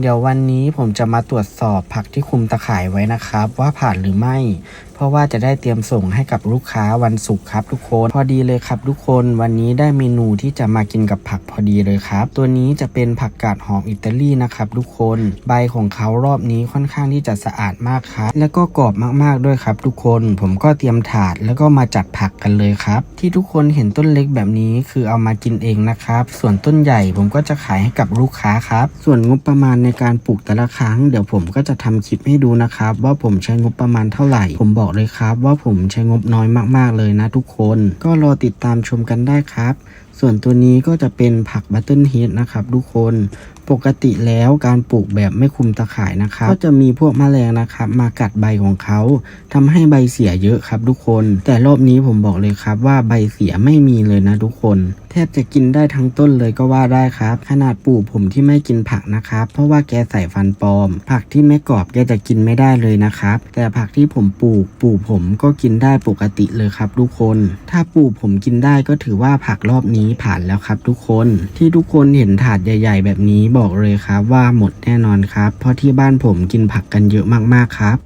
เดี๋ยววันนี้ผมจะมาตรวจสอบผักที่คุมตะข่ายไว้นะครับ ว่าผ่านหรือไม่ พราะว่าจะได้เตรียมส่งให้กับลูกค้าวันศุกร์ครับทุกคน พอดีเลยครับทุกคน วันนี้ได้เมนูที่จะมากินกับผักพอดีเลยครับ ตัวนี้จะเป็นผักกาดหอมอิตาลีนะครับทุกคน ใบของเขารอบนี้ค่อนข้างที่จะสะอาดมากครับ แล้วก็กรอบมากๆด้วยครับทุกคน ผมก็เตรียมถาดแล้วก็มาจัดผักกันเลยครับ ที่ทุกคนเห็นต้นเล็กแบบนี้คือเอามากินเองนะครับ ส่วนต้นใหญ่ผมก็จะขายให้กับลูกค้าครับ ส่วนงบประมาณในการปลูกแต่ละครั้ง เดี๋ยวผมก็จะทำคลิปให้ดูนะครับว่าผมใช้งบประมาณเท่าไหร่ ผมบอกเลยครับว่าผมใช้งบน้อยมากๆเลยนะทุกคน ก็รอติดตามชมกันได้ครับ ส่วนตัวนี้ก็จะเป็นผักบัตเทิลเฮดนะครับทุกคนปกติแล้วการปลูกแบบไม่คุมตะข่ายนะครับ ก็จะมีพวกแมลงนะครับ มากัดใบของเขาทำให้ใบเสียเยอะครับทุกคน แต่รอบนี้ผมบอกเลยครับว่าใบเสียไม่มีเลยนะทุกคน แทบจะกินได้ทั้งต้นเลยก็ว่าได้ครับ ขนาดปู่ผมที่ไม่กินผักนะครับ เพราะว่าแกใส่ฟันปลอม ผักที่ไม่กรอบแกจะกินไม่ได้เลยนะครับ แต่ผักที่ผมปลูกปู่ผมก็กินได้ปกติเลยครับทุกคน ถ้าปู่ผมกินได้ก็ถือว่าผักรอบนี้นี้ผ่านแล้วครับทุกคนที่ทุกคนเห็นถาดใหญ่ ๆ แบบนี้บอกเลยครับว่าหมดแน่นอนครับ เพราะที่บ้านผมกินผักกันเยอะมากๆครับ